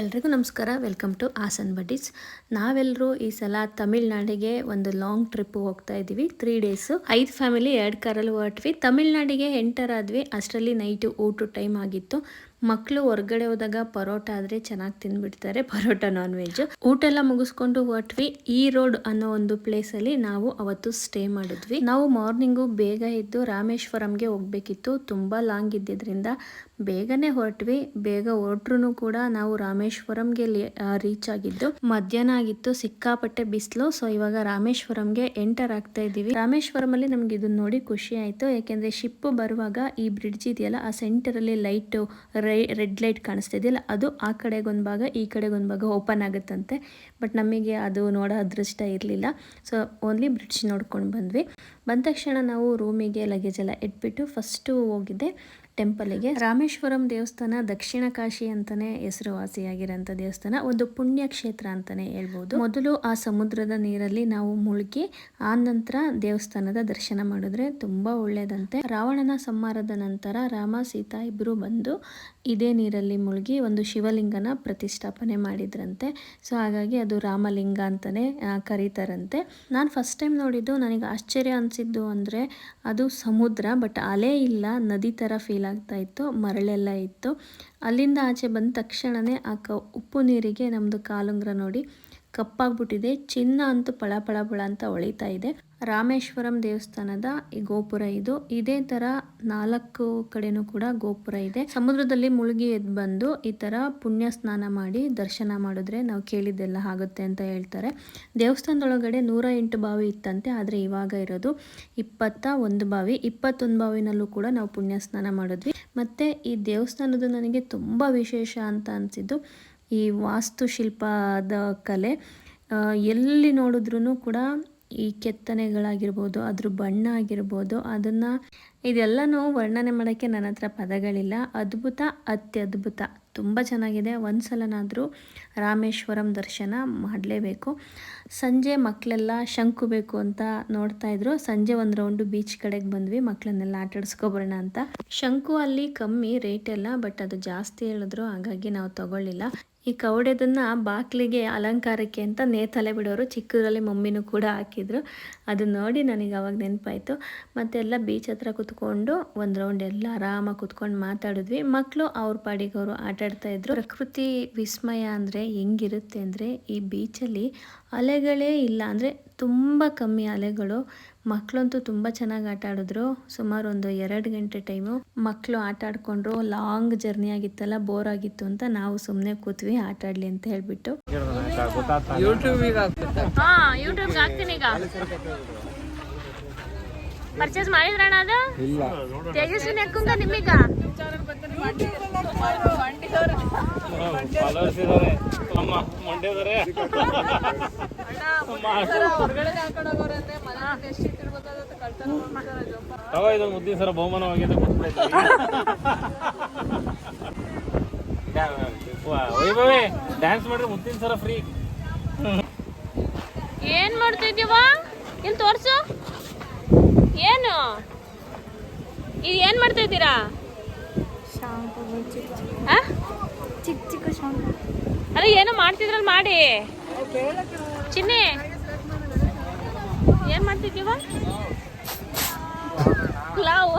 ಎಲ್ರಿಗೂ ನಮಸ್ಕಾರ. Welcome to Hassan buddies ನಾವೆಲ್ಲರೂ ಈ ಸಲ ತಮಿಳ್ನಾಡಿಗೆ ಒಂದು ಲಾಂಗ್ ಟ್ರಿಪ್ ಹೋಗ್ತಾ ಇದ್ದೀವಿ. Three days. ಐದು ಫ್ಯಾಮಿಲಿ, ಎರಡು ಕಾರಲ್ಲಿ ಹೊರಟ್ವಿ. ತಮಿಳ್ನಾಡಿಗೆ ಎಂಟರ್ ಆದ್ವಿ ಅಷ್ಟರಲ್ಲಿ ನೈಟು ಊಟ ಟೈಮ್ ಆಗಿತ್ತು. ಮಕ್ಕಳು ಹೊರಗಡೆ ಹೋದಾಗ ಪರೋಟ ಆದರೆ ಚೆನ್ನಾಗಿ ತಿಂದ್ಬಿಡ್ತಾರೆ ಪರೋಟ ನಾನ್ ವೆಜ್ ಊಟ ಎಲ್ಲ ಮುಗಿಸ್ಕೊಂಡು ಹೊಟ್ವಿ ಈ ರೋಡ್ ಅನ್ನೋ ಒಂದು ಪ್ಲೇಸ್ ಅಲ್ಲಿ ನಾವು ಅವತ್ತು ಸ್ಟೇ ಮಾಡಿದ್ವಿ. ನಾವು ಮಾರ್ನಿಂಗು ಬೇಗ ಇದ್ದು ರಾಮೇಶ್ವರಂಗೆ ಹೋಗ್ಬೇಕಿತ್ತು. ತುಂಬ ಲಾಂಗ್ ಇದ್ದಿದ್ರಿಂದ ಬೇಗನೆ ಹೊರಟ್ವಿ. ಬೇಗ ಹೊರಟ್ರು ಕೂಡ ನಾವು ರಾಮೇಶ್ವರಂಗೆ ರೀಚ್ ಆಗಿದ್ದು. ಮಧ್ಯಾಹ್ನ ಆಗಿತ್ತು, ಸಿಕ್ಕಾಪಟ್ಟೆ ಬಿಸಿಲು. ಸೊ ಇವಾಗ ರಾಮೇಶ್ವರಂಗೆ ಎಂಟರ್ ಆಗ್ತಾ ಇದೀವಿ ರಾಮೇಶ್ವರಂ ಅಲ್ಲಿ ನಮ್ಗೆ ಇದನ್ನ ನೋಡಿ ಖುಷಿ ಆಯ್ತು. ಯಾಕೆಂದ್ರೆ ಶಿಪ್ ಬರುವಾಗ ಈ ಬ್ರಿಡ್ಜ್ ಇದೆಯಲ್ಲ, ಆ ಸೆಂಟರ್ ಅಲ್ಲಿ ಲೈಟ್ ರೆಡ್ ಲೈಟ್ ಕಾಣಿಸ್ತಾ ಇದೆಯಲ್ಲ, ಅದು ಆ ಕಡೆಗೊಂದು ಭಾಗ ಈ ಕಡೆಗೊಂದು ಭಾಗ ಓಪನ್ ಆಗುತ್ತಂತೆ. ಬಟ್ ನಮಗೆ ಅದು ನೋಡೋ ಅದೃಷ್ಟ ಇರಲಿಲ್ಲ. ಸೊ ಓನ್ಲಿ ಬ್ರಿಡ್ಜ್ ನೋಡ್ಕೊಂಡು ಬಂದ್ವಿ. ಬಂದ ತಕ್ಷಣ ನಾವು ರೂಮಿಗೆ ಲಗೇಜ್ ಎಲ್ಲ ಇಟ್ಬಿಟ್ಟು ಫಸ್ಟು ಹೋಗಿದ್ದೆ. ಟೆಂಪಲಿಗೆ ರಾಮೇಶ್ವರಂ ದೇವಸ್ಥಾನ ದಕ್ಷಿಣ ಕಾಶಿ ಅಂತಾನೆ ಹೆಸರುವಾಸಿಯಾಗಿರೋಂಥ ದೇವಸ್ಥಾನ. ಒಂದು ಪುಣ್ಯ ಕ್ಷೇತ್ರ ಅಂತಾನೆ ಹೇಳ್ಬೋದು. ಮೊದಲು ಆ ಸಮುದ್ರದ ನೀರಲ್ಲಿ ನಾವು ಮುಳುಗಿ, ಆ ನಂತರ ದೇವಸ್ಥಾನದ ದರ್ಶನ ಮಾಡಿದ್ರೆ ತುಂಬಾ ಒಳ್ಳೇದಂತೆ ರಾವಣನ ಸಂಹಾರದ ನಂತರ ರಾಮ, ಸೀತಾ ಇಬ್ಬರು ಬಂದು ಇದೇ ನೀರಲ್ಲಿ ಮುಳುಗಿ ಒಂದು ಶಿವಲಿಂಗನ ಪ್ರತಿಷ್ಠಾಪನೆ ಮಾಡಿದ್ರಂತೆ. ಸೊ, ಹಾಗಾಗಿ ಅದು ರಾಮಲಿಂಗ ಅಂತಾನೆ ಕರೀತಾರಂತೆ. ನಾನು ಫಸ್ಟ್ ಟೈಮ್ ನೋಡಿದ್ದು, ನನಗೆ ಆಶ್ಚರ್ಯ ಅನಿಸಿದ್ದು ಅಂದರೆ ಅದು ಸಮುದ್ರ ಬಟ್ ಅಲೆ ಇಲ್ಲ, ನದಿ ಥರ ಫೀಲ್ ಆಗ್ತಾ ಇತ್ತು ಮರಳೆಲ್ಲ ಇತ್ತು. ಅಲ್ಲಿಂದ ಆಚೆ ಬಂದ ತಕ್ಷಣವೇ ಆ ಕ ಉಪ್ಪು ನೀರಿಗೆ ನಮ್ಮದು ಕಾಲುಂಗ್ರ ನೋಡಿ ಕಪ್ಪಾಗ್ಬಿಟ್ಟಿದೆ. ಚಿನ್ನ ಅಂತೂ ಪಳ ಪಳ ಅಂತ ಹೊಳಿತಾ ಇದೆ. ರಾಮೇಶ್ವರಂ ದೇವಸ್ಥಾನದ ಈ ಗೋಪುರ ಇದು. ಇದೇ ತರ ನಾಲ್ಕು ಕಡೆನೂ ಕೂಡ ಗೋಪುರ ಇದೆ. ಸಮುದ್ರದಲ್ಲಿ ಮುಳುಗಿ ಎದ್ದು ಬಂದು ಈ ತರ ಪುಣ್ಯ ಸ್ನಾನ ಮಾಡಿ ದರ್ಶನ ಮಾಡಿದ್ರೆ ನಾವು ಕೇಳಿದ್ದೆಲ್ಲ ಆಗುತ್ತೆ ಅಂತ ಹೇಳ್ತಾರೆ. ದೇವಸ್ಥಾನದೊಳಗಡೆ ನೂರ ಎಂಟು ಬಾವಿ ಇತ್ತಂತೆ, ಆದರೆ ಇವಾಗ ಇರೋದು ಇಪ್ಪತ್ತ ಒಂದು ಬಾವಿ. ಇಪ್ಪತ್ತೊಂದು ಬಾವಿನಲ್ಲೂ ಕೂಡ ನಾವು ಪುಣ್ಯ ಸ್ನಾನ ಮಾಡಿದ್ವಿ. ಮತ್ತೆ ಈ ದೇವಸ್ಥಾನದ ನನಗೆ ತುಂಬ ವಿಶೇಷ ಅಂತ ಅನಿಸಿದ್ದು. ಈ ವಾಸ್ತುಶಿಲ್ಪದ ಕಲೆ ಎಲ್ಲಿ ನೋಡಿದ್ರೂ ಕೂಡ ಈ ಕೆತ್ತನೆಗಳಾಗಿರ್ಬೋದು, ಅದ್ರ ಬಣ್ಣ ಆಗಿರ್ಬೋದು, ಅದನ್ನು ಇದೆಲ್ಲನೂ ವರ್ಣನೆ ಮಾಡೋಕ್ಕೆ ನನ್ನ ಹತ್ರ ಪದಗಳಿಲ್ಲ. ಅದ್ಭುತ, ಅತ್ಯದ್ಭುತ. ತುಂಬ ಚೆನ್ನಾಗಿದೆ. ಒಂದು ಸಲನಾದರೂ ರಾಮೇಶ್ವರಂ ದರ್ಶನ ಮಾಡಲೇಬೇಕು. ಸಂಜೆ ಮಕ್ಕಳೆಲ್ಲ ಶಂಕು ಬೇಕು ಅಂತ ನೋಡ್ತಾ ಇದ್ರು. ಸಂಜೆ ಒಂದು ರೌಂಡು ಬೀಚ್ ಕಡೆಗೆ ಬಂದ್ವಿ. ಮಕ್ಕಳನ್ನೆಲ್ಲ ಆಟಾಡಿಸ್ಕೊಬರೋಣ ಅಂತ. ಶಂಕು ಅಲ್ಲಿ ಕಮ್ಮಿ ರೇಟ್ ಎಲ್ಲ, ಬಟ್ ಅದು ಜಾಸ್ತಿ ಹೇಳಿದ್ರು, ಹಾಗಾಗಿ ನಾವು ತಗೊಳ್ಳಿಲ್ಲ. ಈ ಕವಡೆದನ್ನು ಬಾಕ್ಲಿಗೆ ಅಲಂಕಾರಕ್ಕೆ ಅಂತ ನೇತಲೆ ಬಿಡೋರು. ಚಿಕ್ಕದರಲ್ಲಿ ಮಮ್ಮಿನೂ ಕೂಡ ಹಾಕಿದ್ರು. ಅದು ನೋಡಿ ನನಗೆ ಅವಾಗ ನೆನಪಾಯಿತು. ಮತ್ತೆಲ್ಲ ಬೀಚ್ ಹತ್ರ ಕುತ್ಕೊಂಡು ಒಂದು ರೌಂಡ್ ಎಲ್ಲ ಆರಾಮಾಗಿ ಕುತ್ಕೊಂಡು ಮಾತಾಡಿದ್ವಿ. ಮಕ್ಕಳು ಅವ್ರ ಪಾಡಿಗೆ ಅವರು ಆಟ ಆಡ್ತಾ ಇದ್ರು. ಪ್ರಕೃತಿ ವಿಸ್ಮಯ ಅಂದರೆ ಹೆಂಗಿರುತ್ತೆ ಅಂದರೆ ಈ ಬೀಚಲ್ಲಿ ಅಲೆಗಳೇ ಇಲ್ಲ. ಅಂದರೆ ತುಂಬ ಕಮ್ಮಿ ಅಲೆಗಳು. ಮಕ್ಕಳಂತೂ ತುಂಬ ಚೆನ್ನಾಗಿ ಆಟ ಆಡಿದ್ರು. ಸುಮಾರು ಒಂದು ಎರಡು ಗಂಟೆ ಟೈಮು ಮಕ್ಕಳು ಆಟ ಆಡ್ಕೊಂಡ್ರು ಲಾಂಗ್ ಜರ್ನಿ ಆಗಿತ್ತಲ್ಲ ಬೋರ್ ಆಗಿತ್ತು ಅಂತ ನಾವು ಸುಮ್ಮನೆ ಕೂತ್ವಿ ಆಟ ಆಡ್ಲಿ ಅಂತ ಹೇಳ್ಬಿಟ್ಟು. ಪರ್ಚೇಸ್ ಮಾಡಿದ್ರಣ್ಣ ಅದು? ತೇಜಸ್ವಿನಿ ನಿಮೀಗ ತಗೋ ಮುದ್ದಿನ ಸರ ಬಹುಮಾನವಾಗಿದೆ ವೈಭವೇ ಡ್ಯಾನ್ಸ್ ಮಾಡಿದ್ರೆ ಮುದ್ದಿನ ಸರ ಫ್ರೀ ಏನ್ ಮಾಡ್ತಿದ್ಯವ ಇಲ್ಲಿ ತೋರ್ಸು. ಏನು? ಇದು ಏನ್ ಮಾಡ್ತಾ ಇದ್ದೀರಾ? ಆ? ಅಲ್ಲ ಏನೋ ಮಾಡ್ತಿದ್ರಲ್ಲ ಮಾಡಿ. ಚಿನ್ನಿ. ಏನ್ ಮಾಡ್ತಿದ್ದೀವ? ಲಾವ್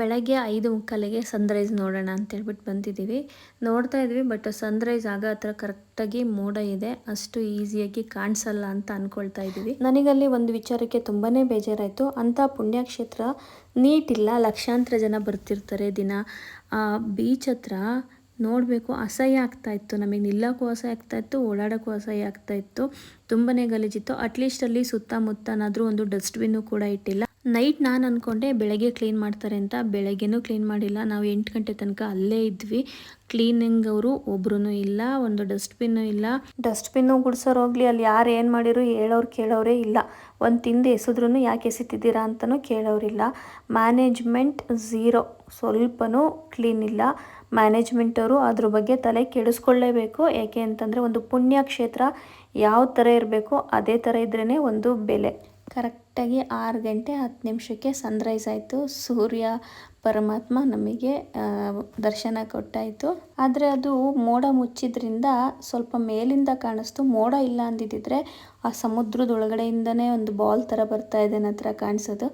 ಬೆಳಗ್ಗೆ ಐದು ಮುಕ್ಕಾಲಿಗೆ ಸನ್ರೈಸ್ ನೋಡೋಣ ಅಂತ ಹೇಳ್ಬಿಟ್ಟು ಬಂದಿದ್ದೀವಿ ನೋಡ್ತಾ ಇದ್ವಿ ಬಟ್ ಸನ್ರೈಸ್ ಆಗ ಹತ್ರ ಕರೆಕ್ಟಾಗಿ ಮೋಡ ಇದೆ. ಅಷ್ಟು ಈಸಿಯಾಗಿ ಕಾಣಿಸಲ್ಲ ಅಂತ ಅಂದ್ಕೊಳ್ತಾ ಇದ್ದೀವಿ. ನನಗಲ್ಲಿ ಒಂದು ವಿಚಾರಕ್ಕೆ ತುಂಬಾ ಬೇಜಾರಾಯಿತು. ಅಂಥ ಪುಣ್ಯಕ್ಷೇತ್ರ ನೀಟ್ ಇಲ್ಲ ಲಕ್ಷಾಂತರ ಜನ ಬರ್ತಿರ್ತಾರೆ ದಿನ. ಬೀಚ್ ಹತ್ರ ನೋಡಬೇಕು, ಅಸಹ್ಯ ಆಗ್ತಾ ಇತ್ತು. ನಮಗೆ ನಿಲ್ಲಕ್ಕೂ ಅಸಹ್ಯ ಆಗ್ತಾ ಇತ್ತು, ಓಡಾಡೋಕ್ಕೂ ಅಸಹ್ಯ ಆಗ್ತಾ ಇತ್ತು. ತುಂಬನೇ ಗಲೀಜಿತ್ತು. ಅಟ್ಲೀಸ್ಟ್ ಅಲ್ಲಿ ಸುತ್ತಮುತ್ತನಾದರೂ ಒಂದು ಡಸ್ಟ್ಬಿನ್ನು ಕೂಡ ಇಟ್ಟಿಲ್ಲ. ನೈಟ್ ನಾನು ಅಂದ್ಕೊಂಡೆ ಬೆಳಗ್ಗೆ ಕ್ಲೀನ್ ಮಾಡ್ತಾರೆ ಅಂತ. ಬೆಳಗ್ಗೆನೂ ಕ್ಲೀನ್ ಮಾಡಿಲ್ಲ. ನಾವು ಎಂಟು ಗಂಟೆ ತನಕ ಅಲ್ಲೇ ಇದ್ವಿ. ಕ್ಲೀನಿಂಗ್ ಅವರು ಒಬ್ರು ಇಲ್ಲ, ಒಂದು ಡಸ್ಟ್ಬಿನ್ನು ಇಲ್ಲ. ಡಸ್ಟ್ಬಿನ್ನು ಗುಡ್ಸೋರು ಹೋಗ್ಲಿ, ಅಲ್ಲಿ ಯಾರು ಏನು ಮಾಡಿರು ಹೇಳೋರು ಕೇಳೋರೇ ಇಲ್ಲ. ಒಂದು ತಿಂದು ಎಸೆದ್ರೂ ಯಾಕೆ ಎಸಿತಿದ್ದೀರಾ ಅಂತಲೂ ಕೇಳೋರಿಲ್ಲ ಮ್ಯಾನೇಜ್ಮೆಂಟ್ ಝೀರೋ. ಸ್ವಲ್ಪನೂ ಕ್ಲೀನ್ ಇಲ್ಲ. ಮ್ಯಾನೇಜ್ಮೆಂಟ್ ಅವರು ಅದ್ರ ಬಗ್ಗೆ ತಲೆ ಕೆಡಿಸ್ಕೊಳ್ಳೇಬೇಕು. ಯಾಕೆ ಅಂತಂದರೆ ಒಂದು ಪುಣ್ಯಕ್ಷೇತ್ರ ಯಾವ ಥರ ಇರಬೇಕು ಅದೇ ಥರ ಇದ್ರೇ ಒಂದು ಬೆಲೆ. ಕರೆಕ್ಟಾಗಿ ಆರು ಗಂಟೆ ಹತ್ತು ನಿಮಿಷಕ್ಕೆ ಸನ್ರೈಸ್ ಆಯಿತು. ಸೂರ್ಯ, ಪರಮಾತ್ಮ ನಮಗೆ ದರ್ಶನ ಕೊಟ್ಟಾಯಿತು. ಆದರೆ ಅದು ಮೋಡ ಮುಚ್ಚಿದ್ರಿಂದ ಸ್ವಲ್ಪ ಮೇಲಿಂದ ಕಾಣಿಸ್ತು. ಮೋಡ ಇಲ್ಲ ಅಂದಿದ್ದಿದ್ರೆ ಆ ಸಮುದ್ರದೊಳಗಡೆಯಿಂದನೇ ಒಂದು ಬಾಲ್ ಥರ ಬರ್ತಾ ಇದೆ ನನ್ನ ಹತ್ರ ಕಾಣಿಸೋದು.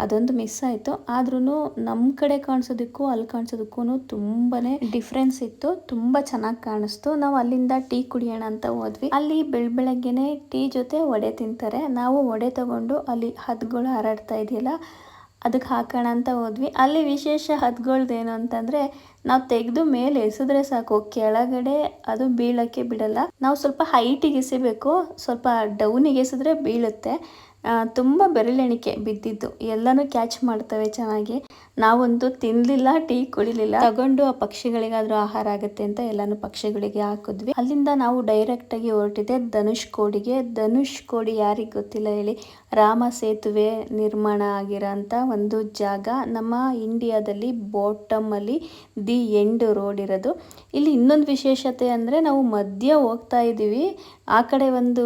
ಅದೊಂದು ಮಿಸ್ ಆಯಿತು. ಆದ್ರೂ ನಮ್ಮ ಕಡೆ ಕಾಣಿಸೋದಕ್ಕೂ, ಅಲ್ಲಿ ಕಾಣಿಸೋದಕ್ಕೂ ತುಂಬಾ ಡಿಫ್ರೆನ್ಸ್ ಇತ್ತು. ತುಂಬ ಚೆನ್ನಾಗಿ ಕಾಣಿಸ್ತು. ನಾವು ಅಲ್ಲಿಂದ ಟೀ ಕುಡಿಯೋಣ ಅಂತ ಹೋದ್ವಿ. ಅಲ್ಲಿ ಬೆಳ್ ಬೆಳಗ್ಗೆನೆ ಟೀ ಜೊತೆ ವಡೆ ತಿಂತಾರೆ. ನಾವು ವಡೆ ತಗೊಂಡು ಅಲ್ಲಿ ಹದ್ಗಳು ಹಾರಾಡ್ತಾ ಇದೆಯಲ್ಲ ಅದಕ್ಕೆ ಹಾಕೋಣ ಅಂತ ಹೋದ್ವಿ. ಅಲ್ಲಿ ವಿಶೇಷ ಹದ್ಗಳ್ದೇನು ಅಂತಂದರೆ, ನಾವು ತೆಗೆದು ಮೇಲೆ ಎಸೆದ್ರೆ ಸಾಕು. ಕೆಳಗಡೆ ಅದು ಬೀಳಕ್ಕೆ ಬಿಡಲ್ಲ. ನಾವು ಸ್ವಲ್ಪ ಹೈಟಿಗೆ ಎಸಿಬೇಕು. ಸ್ವಲ್ಪ ಡೌನಿಗೆ ಎಸೆದ್ರೆ ಬೀಳುತ್ತೆ. ತುಂಬ ಬೆರಳೆಣಿಕೆ ಬಿದ್ದಿದ್ದು. ಎಲ್ಲನೂ ಕ್ಯಾಚ್ ಮಾಡ್ತವೆ ಚೆನ್ನಾಗಿ. ನಾವಂತೂ ತಿನ್ನಲಿಲ್ಲ ಟೀ ಕುಡಿಲಿಲ್ಲ. ತಗೊಂಡು ಆ ಪಕ್ಷಿಗಳಿಗಾದ್ರೂ ಆಹಾರ ಆಗುತ್ತೆ ಅಂತ ಎಲ್ಲಾನು ಪಕ್ಷಿಗಳಿಗೆ ಹಾಕಿದ್ವಿ. ಅಲ್ಲಿಂದ ನಾವು ಡೈರೆಕ್ಟ್ ಆಗಿ ಹೊರಟಿದೆ ಧನುಷ್ ಕೋಡಿಗೆ. ಧನುಷ್ ಕೋಡಿ ಯಾರಿಗೆ ಗೊತ್ತಿಲ್ಲ ಹೇಳಿ, ರಾಮ ಸೇತುವೆ ನಿರ್ಮಾಣ ಆಗಿರೋಂಥ ಒಂದು ಜಾಗ. ನಮ್ಮ ಇಂಡಿಯಾದಲ್ಲಿ ಬಾಟಮ್ ಅಲ್ಲಿ ದಿ ಎಂಡ್ ರೋಡ್ ಇರೋದು. ಇಲ್ಲಿ ಇನ್ನೊಂದು ವಿಶೇಷತೆ ಅಂದರೆ ನಾವು ಮಧ್ಯ ಹೋಗ್ತಾ ಇದ್ದೀವಿ. ಆ ಕಡೆ ಒಂದು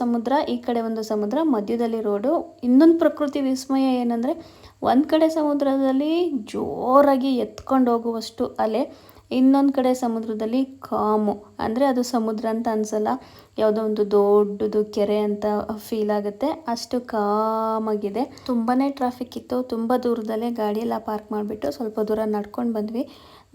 ಸಮುದ್ರ, ಈ ಕಡೆ ಒಂದು ಸಮುದ್ರ, ಮಧ್ಯದಲ್ಲಿ ರೋಡು. ಇನ್ನೊಂದು ಪ್ರಕೃತಿ ವಿಸ್ಮಯ ಏನಂದರೆ, ಒಂದು ಕಡೆ ಸಮುದ್ರದಲ್ಲಿ ಜೋರಾಗಿ ಎತ್ಕೊಂಡು ಹೋಗುವಷ್ಟು ಅಲೆ, ಇನ್ನೊಂದು ಕಡೆ ಸಮುದ್ರದಲ್ಲಿ ಕಾಮು. ಅಂದರೆ ಅದು ಸಮುದ್ರ ಅಂತ ಅನಿಸಲ್ಲ. ಯಾವುದೋ ಒಂದು ದೊಡ್ಡದು ಕೆರೆ ಅಂತ ಫೀಲ್ ಆಗುತ್ತೆ. ಅಷ್ಟು ಕಾಮಾಗಿದೆ. ತುಂಬಾ ಟ್ರಾಫಿಕ್ ಇತ್ತು. ತುಂಬ ದೂರದಲ್ಲೇ ಗಾಡಿಯೆಲ್ಲ ಪಾರ್ಕ್ ಮಾಡಿಬಿಟ್ಟು ಸ್ವಲ್ಪ ದೂರ ನಡ್ಕೊಂಡು ಬಂದ್ವಿ.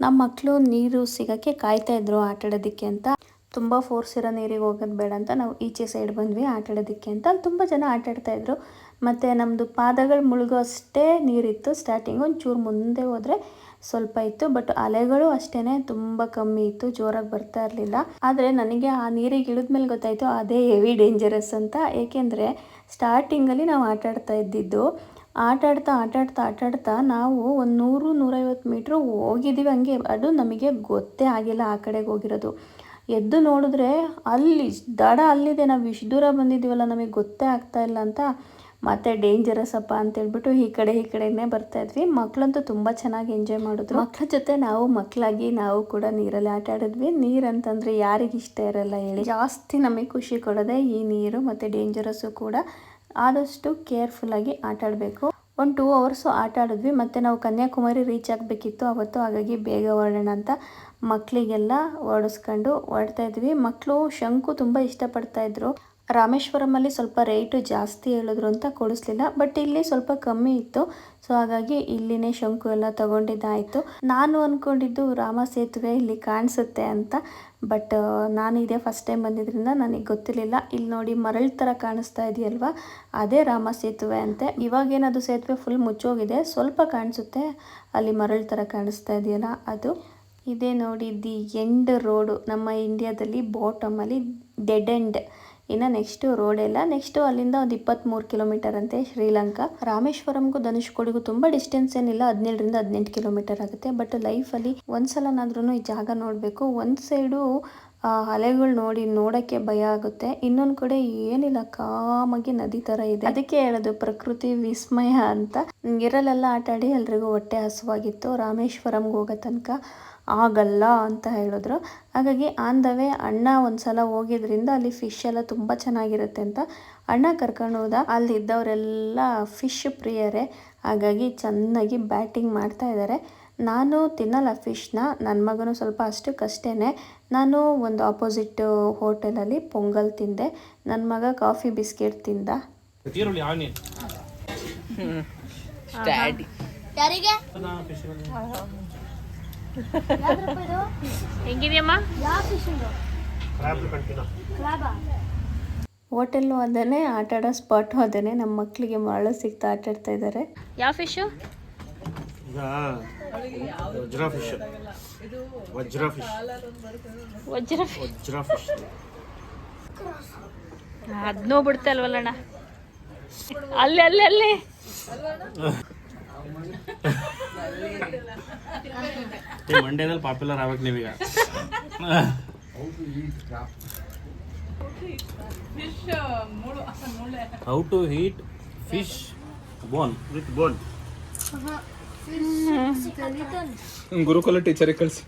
ನಮ್ಮ ಮಕ್ಕಳು ನೀರು ಸಿಗೋಕ್ಕೆ ಕಾಯ್ತಾ ಇದ್ರು ಆಟ ಆಡೋದಕ್ಕೆ ಅಂತ. ತುಂಬ ಫೋರ್ಸ್ ಇರೋ ನೀರಿಗೆ ಹೋಗೋದು ಬೇಡ ಅಂತ ನಾವು ಈಚೆ ಸೈಡ್ ಬಂದ್ವಿ, ಆಟ ಆಡೋದಕ್ಕೆ ಅಂತ. ಅಲ್ಲಿ ತುಂಬ ಜನ ಆಟ ಆಡ್ತಾಯಿದ್ರು ಮತ್ತು ನಮ್ಮದು ಪಾದಗಳು ಮುಳುಗೋ ಅಷ್ಟೇ ನೀರಿತ್ತು. ಸ್ಟಾರ್ಟಿಂಗ್ ಒಂಚೂರು ಮುಂದೆ ಹೋದರೆ ಸ್ವಲ್ಪ ಇತ್ತು ಬಟ್ ಅಲೆಗಳು ಅಷ್ಟೇ ತುಂಬ ಕಮ್ಮಿ ಇತ್ತು, ಜೋರಾಗಿ ಬರ್ತಾ ಇರಲಿಲ್ಲ. ಆದರೆ ನನಗೆ ಆ ನೀರಿಗೆ ಇಳಿದ್ಮೇಲೆ ಗೊತ್ತಾಯಿತು, ಅದೇ ಹೆವಿ ಡೇಂಜರಸ್ ಅಂತ. ಏಕೆಂದರೆ ಸ್ಟಾರ್ಟಿಂಗಲ್ಲಿ ನಾವು ಆಟಾಡ್ತಾ ಇದ್ದಿದ್ದು ಆಟಾಡ್ತಾ ಆಟಾಡ್ತಾ ಆಟಾಡ್ತಾ ನಾವು ಒಂದು ನೂರು, ನೂರೈವತ್ತು ಮೀಟ್ರ್ ಹೋಗಿದ್ದೀವಿ ಹಂಗೆ. ಅದು ನಮಗೆ ಗೊತ್ತೇ ಆಗಿಲ್ಲ ಆ ಕಡೆಗೆ ಹೋಗಿರೋದು. ಎದ್ದು ನೋಡಿದ್ರೆ ಅಲ್ಲಿ ದಡ ಅಲ್ಲಿದೆ. ನಾವು ಇಷ್ಟು ದೂರ ಬಂದಿದ್ದೀವಲ್ಲ, ನಮಗೆ ಗೊತ್ತೇ ಆಗ್ತಾ ಇಲ್ಲ ಅಂತ. ಮತ್ತೆ ಡೇಂಜರಸ್ ಅಪ್ಪ ಅಂತೇಳ್ಬಿಟ್ಟು ಈ ಕಡೆ, ಈ ಕಡೆನೇ ಬರ್ತಾ ಇದ್ವಿ. ಮಕ್ಕಳಂತೂ ತುಂಬ ಚೆನ್ನಾಗಿ ಎಂಜಾಯ್ ಮಾಡಿದ್ರು. ಮಕ್ಕಳ ಜೊತೆ ನಾವು ಮಕ್ಕಳಾಗಿ ನಾವು ಕೂಡ ನೀರಲ್ಲಿ ಆಟ ಆಡಿದ್ವಿ. ನೀರು ಅಂತಂದರೆ ಯಾರಿಗೆ ಇಷ್ಟ ಇರಲ್ಲ ಹೇಳಿ. ಜಾಸ್ತಿ ನಮಗೆ ಖುಷಿ ಕೊಡೋದೇ ಈ ನೀರು ಮತ್ತು ಡೇಂಜರಸ್ಸು ಕೂಡ. ಆದಷ್ಟು ಕೇರ್ಫುಲ್ಲಾಗಿ ಆಟ ಆಡಬೇಕು. ಒಂದು ಟೂ ಅವರ್ಸು ಆಟ ಆಡಿದ್ವಿ. ಮತ್ತು ನಾವು ಕನ್ಯಾಕುಮಾರಿ ರೀಚ್ ಆಗಬೇಕಿತ್ತು. ಅವತ್ತು ಹಾಗಾಗಿ ಬೇಗ ಹೊರಡೋಣ ಅಂತ ಮಕ್ಕಳಿಗೆಲ್ಲ ಓಡಿಸ್ಕೊಂಡು ಹೊರಡ್ತಾ ಇದ್ವಿ. ಮಕ್ಕಳು ಶಂಕು ತುಂಬ ಇಷ್ಟಪಡ್ತಾ ಇದ್ರು. ರಾಮೇಶ್ವರಮಲ್ಲಿ ಸ್ವಲ್ಪ ರೇಟು ಜಾಸ್ತಿ ಹೇಳಿದ್ರು ಅಂತ ಕೊಡಿಸ್ಲಿಲ್ಲ, ಬಟ್ ಇಲ್ಲಿ ಸ್ವಲ್ಪ ಕಮ್ಮಿ ಇತ್ತು. ಸೊ ಹಾಗಾಗಿ ಇಲ್ಲಿನೇ ಶಂಕು ಎಲ್ಲ ತಗೊಂಡಿದ್ದಾಯಿತು. ನಾನು ಅಂದ್ಕೊಂಡಿದ್ದು ರಾಮ ಸೇತುವೆ ಇಲ್ಲಿ ಕಾಣಿಸುತ್ತೆ ಅಂತ, ಬಟ್ ನಾನು ಇದೇ ಫಸ್ಟ್ ಟೈಮ್ ಬಂದಿದ್ರಿಂದ ನನಗೆ ಗೊತ್ತಿರಲಿಲ್ಲ. ಇಲ್ಲಿ ನೋಡಿ ಮರಳು ಥರ ಕಾಣಿಸ್ತಾ ಇದೆಯಲ್ವಾ? ಅದೇ ರಾಮ ಸೇತುವೆ ಅಂತೆ. ಇವಾಗೇನದು ಸೇತುವೆ ಫುಲ್ ಮುಚ್ಚೋಗಿದೆ, ಸ್ವಲ್ಪ ಕಾಣಿಸುತ್ತೆ. ಅಲ್ಲಿ ಮರಳು ಥರ ಕಾಣಿಸ್ತಾ ಇದೆಯಲ್ಲ ಅದು. ಇದೇ ನೋಡಿ ದಿ ಎಂಡ್ ರೋಡು, ನಮ್ಮ ಇಂಡಿಯಾದಲ್ಲಿ ಬಾಟಮಲ್ಲಿ ಡೆಡ್ ಎಂಡ್ ಇನ್ನು ನೆಕ್ಸ್ಟು ರೋಡ್ ಎಲ್ಲ ನೆಕ್ಸ್ಟು ಅಲ್ಲಿಂದ ಒಂದು ಇಪ್ಪತ್ತ್ಮೂರು ಕಿಲೋಮೀಟರ್ ಅಂತೆ ಶ್ರೀಲಂಕಾ. ರಾಮೇಶ್ವರಂಗೂ ಧನುಷ್ಕೋಡಿಗೂ ತುಂಬ ಡಿಸ್ಟೆನ್ಸ್ ಏನಿಲ್ಲ, ಹದಿನೇಳರಿಂದ ಹದಿನೆಂಟು ಕಿಲೋಮೀಟರ್ ಆಗುತ್ತೆ. ಬಟ್ ಲೈಫಲ್ಲಿ ಒಂದ್ಸಲನಾದ್ರೂ ಈ ಜಾಗ ನೋಡಬೇಕು. ಒಂದು ಸೈಡು ಅಲೆಗಳು ನೋಡಿ ನೋಡೋಕ್ಕೆ ಭಯ ಆಗುತ್ತೆ. ಇನ್ನೊಂದು ಕಡೆ ಏನಿಲ್ಲ, ಕಾಮಾಗಿ ನದಿ ಥರ ಇದೆ. ಅದಕ್ಕೆ ಹೇಳೋದು ಪ್ರಕೃತಿ ವಿಸ್ಮಯ ಅಂತ. ಇರಲೆಲ್ಲ ಆಟ ಆಡಿ ಎಲ್ರಿಗೂ ಹೊಟ್ಟೆ ಹಸುವಾಗಿತ್ತು. ರಾಮೇಶ್ವರಂಗೆ ಹೋಗೋ ತನಕ ಆಗಲ್ಲ ಅಂತ ಹೇಳಿದ್ರು. ಹಾಗಾಗಿ ಆನ್ ದ ವೇ ಅಣ್ಣ ಒಂದ್ಸಲ ಹೋಗಿದ್ರಿಂದ ಅಲ್ಲಿ ಫಿಶ್ ಎಲ್ಲ ತುಂಬ ಚೆನ್ನಾಗಿರುತ್ತೆ ಅಂತ ಅಣ್ಣ ಕರ್ಕೊಂಡು ಹೋದ. ಅಲ್ಲಿದ್ದವರೆಲ್ಲ ಫಿಶ್ ಪ್ರಿಯರೇ. ಹಾಗಾಗಿ ಚೆನ್ನಾಗಿ ಬ್ಯಾಟಿಂಗ್ ಮಾಡ್ತಾ ಇದ್ದಾರೆ ನಾನು ತಿನ್ನಲ್ಲ ಫಿಶ್ನ ನನ್ನ ಮಗನು ಸ್ವಲ್ಪ ಅಷ್ಟಕ್ಕಷ್ಟೇ ನಾನು ಒಂದು ಆಪೋಸಿಟ್ ಹೋಟೆಲಲ್ಲಿ ಪೊಂಗಲ್ ತಿಂದೆ. ನನ್ನ ಮಗ ಕಾಫಿ ಬಿಸ್ಕೆಟ್ ತಿಂದ. ಹೋಟೆಲ್ನು ಹೆಂಗಿದೆಯಮ್ಮ? ಹೋಟೆಲ್ಲು ಅದೇ ಆಟ ಆಡೋ ಸ್ಪಾಟು ಅದೇನೆ. ನಮ್ಮ ಮಕ್ಕಳಿಗೆ ಮರಳು ಸಿಗ್ತಾ ಆಟಾಡ್ತಾ ಇದ್ದಾರೆ ಯಾವ ಫಿಶು ವಜ್ರ ಫಿಶ್ ವಜ್ರ ಫಿಶ್ ವಜ್ರ ವಜ್ರ ಫಿಶ್ ಅದನ್ನೋ ಬಿಡ್ತಾ ಇಲ್ವಲ್ಲಣ್ಣ ಅಲ್ಲಿ ಅಲ್ಲಿ ಅಲ್ಲಿ. ಈ ಮಂಡ್ಯದಲ್ಲಿ ಪಾಪ್ಯುಲರ್ ಆಗ್ಬೇಕು ನೀವೀಗ. How to eat fish bone with bone Gurukula teacher ಕಳಿಸಿ.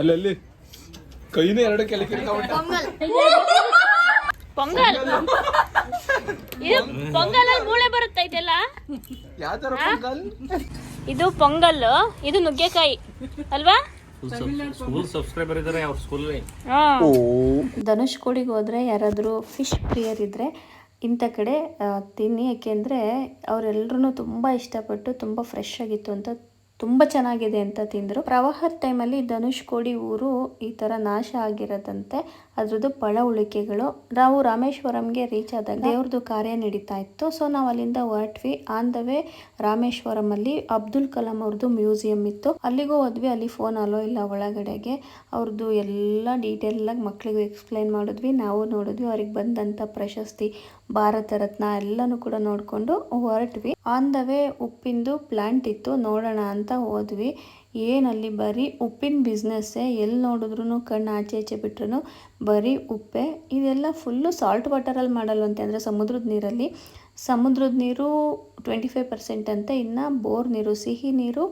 ಅಲ್ಲಲ್ಲಿ ಕೈನೇ ಎರಡು ಕೆಳಗೆ ಪೊಂಗಲ್. ಇದು ಪೊಂಗಲ್ ಮೂಳೆ ಬರುತ್ತೆ ಇದೆಲ್ಲ? ಇದು ಪೊಂಗಲ್ ಇದು ನುಗ್ಗೆಕಾಯಿ. ಅಲ್ವಾ? ಧನುಷ್ ಕೋಡಿಗೆ ಹೋದ್ರೆ ಯಾರಾದ್ರೂ ಫಿಶ್ ಪ್ರಿಯರ್ ಇದ್ದರೆ ಇಂಥ ಕಡೆ ತಿನ್ನಿ. ಯಾಕೆಂದರೆ ಅವರೆಲ್ಲರೂ ತುಂಬ ಇಷ್ಟಪಟ್ಟು ತುಂಬ ಫ್ರೆಶ್ ಆಗಿತ್ತು ಅಂತ ತುಂಬ ಚೆನ್ನಾಗಿದೆ ಅಂತ ತಿಂದರು. ಪ್ರವಾಹದ ಟೈಮಲ್ಲಿ ಧನುಷ್ಕೋಡಿ ಊರು ಈ ಥರ ನಾಶ ಆಗಿರೋದಂತೆ ಅದರದ್ದು ಪಳ ಉಳಿಕೆಗಳು ನಾವು ರಾಮೇಶ್ವರಂಗೆ ರೀಚ್ ಆದಾಗ ದೇವ್ರದ್ದು ಕಾರ್ಯ ನಡೀತಾ ಇತ್ತು. ಸೊ ನಾವು ಅಲ್ಲಿಂದ ಹೊರಟ್ವಿ. ಆನ್ ದ ವೇ ರಾಮೇಶ್ವರಮಲ್ಲಿ ಅಬ್ದುಲ್ ಕಲಾಂ ಅವ್ರದ್ದು ಮ್ಯೂಸಿಯಂ ಇತ್ತು. ಅಲ್ಲಿಗೂ ಹೋದ್ವಿ. ಅಲ್ಲಿ ಫೋನ್ ಅಲೋ ಇಲ್ಲ ಒಳಗಡೆಗೆ. ಅವ್ರದ್ದು ಎಲ್ಲ ಡೀಟೇಲಾಗಿ ಮಕ್ಕಳಿಗೂ ಎಕ್ಸ್ಪ್ಲೈನ್ ಮಾಡಿದ್ವಿ. ನಾವು ನೋಡಿದ್ವಿ. ಅವ್ರಿಗೆ ಬಂದಂಥ ಪ್ರಶಸ್ತಿ ಭಾರತ ರತ್ನ ಎಲ್ಲನೂ ಕೂಡ ನೋಡಿಕೊಂಡು ಹೊರಟ್ವಿ. ಆನ್ ದ ವೇ ಉಪ್ಪಿಂದು ಪ್ಲಾಂಟ್ ಇತ್ತು, ನೋಡೋಣ ಅಂತ ಹೋದ್ವಿ. ಏನಲ್ಲಿ ಬರೀ ಉಪ್ಪಿನ ಬಿಸ್ನೆಸ್ಸೇ ಎಲ್ಲಿ ನೋಡಿದ್ರು ಕಣ್ಣು ಆಚೆ ಆಚೆ ಬಿಟ್ರು ಬರೀ ಉಪ್ಪೆ. ಇದೆಲ್ಲ ಫುಲ್ಲು ಸಾಲ್ಟ್ ವಾಟರಲ್ಲಿ ಮಾಡಲ್ವಂತೆ ಅಂದರೆ ಸಮುದ್ರದ ನೀರಲ್ಲಿ. ಸಮುದ್ರದ ನೀರು ಟ್ವೆಂಟಿ ಫೈವ್ ಪರ್ಸೆಂಟ್ ಅಂತೆ, ಇನ್ನು ಬೋರ್ ನೀರು, ಸಿಹಿ ನೀರು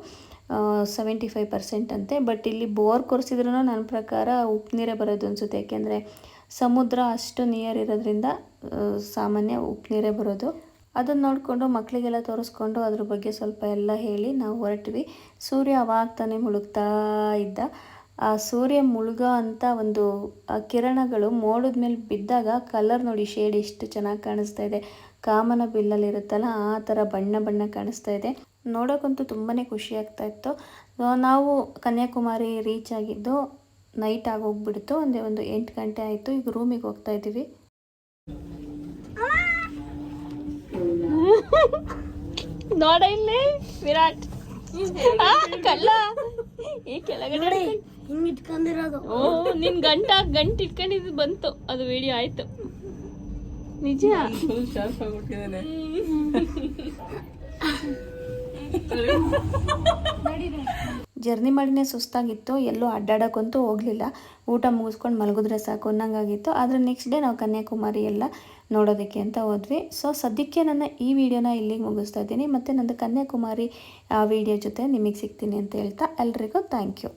ಸೆವೆಂಟಿ ಫೈವ್ ಪರ್ಸೆಂಟ್ ಅಂತೆ. ಬಟ್ ಇಲ್ಲಿ ಬೋರ್ ಕೊರೆಸಿದ್ರೂ ನನ್ನ ಪ್ರಕಾರ ಉಪ್ಪು ನೀರೇ ಬರೋದು ಅನಿಸುತ್ತೆ. ಯಾಕೆಂದರೆ ಸಮುದ್ರ ಅಷ್ಟು ನಿಯರ್ ಇರೋದ್ರಿಂದ ಸಾಮಾನ್ಯ ಉಪ್ಪು ನೀರೇ ಬರೋದು. ಅದನ್ನು ನೋಡಿಕೊಂಡು ಮಕ್ಕಳಿಗೆಲ್ಲ ತೋರಿಸ್ಕೊಂಡು ಅದ್ರ ಬಗ್ಗೆ ಸ್ವಲ್ಪ ಎಲ್ಲ ಹೇಳಿ ನಾವು ಹೊರಟ್ವಿ. ಸೂರ್ಯ ಅವಾಗ ತಾನೇ ಮುಳುಗ್ತಾ ಇದ್ದ. ಆ ಸೂರ್ಯ ಮುಳುಗೋ ಅಂತ ಒಂದು ಕಿರಣಗಳು ಮೋಡದ ಮೇಲೆ ಬಿದ್ದಾಗ ಕಲರ್ ನೋಡಿ ಶೇಡ್ ಎಷ್ಟು ಚೆನ್ನಾಗಿ ಕಾಣಿಸ್ತಾ ಇದೆ. ಕಾಮನ ಬಿಲ್ಲಲ್ಲಿ ಇರುತ್ತಲ್ಲ, ಆ ಥರ ಬಣ್ಣ ಬಣ್ಣ ಕಾಣಿಸ್ತಾ ಇದೆ. ನೋಡೋಕ್ಕಂತೂ ತುಂಬಾ ಖುಷಿ ಆಗ್ತಾ ಇತ್ತು. ನಾವು ಕನ್ಯಾಕುಮಾರಿ ರೀಚ್ ಆಗಿದ್ದು ನೈಟ್ ಆಗೋಗ್ಬಿಡ್ತು. ಒಂದೇ ಒಂದು ಎಂಟು ಗಂಟೆ ಆಯಿತು. ಈಗ ರೂಮಿಗೆ ಹೋಗ್ತಾ ಇದ್ದೀವಿ. ನೋಡ ಇಲ್ಲಿ? ವಿರಾಟ್. ಆ, ಕಳ್ಳ ಈ ಕೆಳಗಡೆ ಹಿಂಗ್ ಇಟ್ಕೊಂಡಿರೋದು. ಓ ನಿನ್ ಗಂಟ ಗಂಟ್ ಇಟ್ಕೊಂಡಿದ್ ಬಂತು. ಅದು ವಿಡಿಯೋ ಆಯ್ತು. ನಿಜ? ಜರ್ನಿ ಮಾಡಿನೇ ಸುಸ್ತಾಗಿತ್ತು, ಎಲ್ಲೂ ಅಡ್ಡಾಡೋಕ್ಕಂತೂ ಹೋಗಲಿಲ್ಲ. ಊಟ ಮುಗಿಸ್ಕೊಂಡು ಮಲಗಿದ್ರೆ ಸಾಕು ಅನ್ನಂಗಾಗಿತ್ತು. ಆದರೆ ನೆಕ್ಸ್ಟ್ ಡೇ ನಾವು ಕನ್ಯಾಕುಮಾರಿ ಎಲ್ಲ ನೋಡೋದಕ್ಕೆ ಅಂತ ಹೋದ್ವಿ. ಸೊ ಸದ್ಯಕ್ಕೆ ನನ್ನ ಈ ವಿಡಿಯೋನ ಇಲ್ಲಿಗೆ ಮುಗಿಸ್ತಾ ಇದ್ದೀನಿ. ಮತ್ತು ನಂದು ಕನ್ಯಾಕುಮಾರಿ ವಿಡಿಯೋ ಜೊತೆ ನಿಮಗೆ ಸಿಗ್ತೀನಿ ಅಂತ ಹೇಳ್ತಾ, ಎಲ್ರಿಗೂ ಥ್ಯಾಂಕ್ ಯು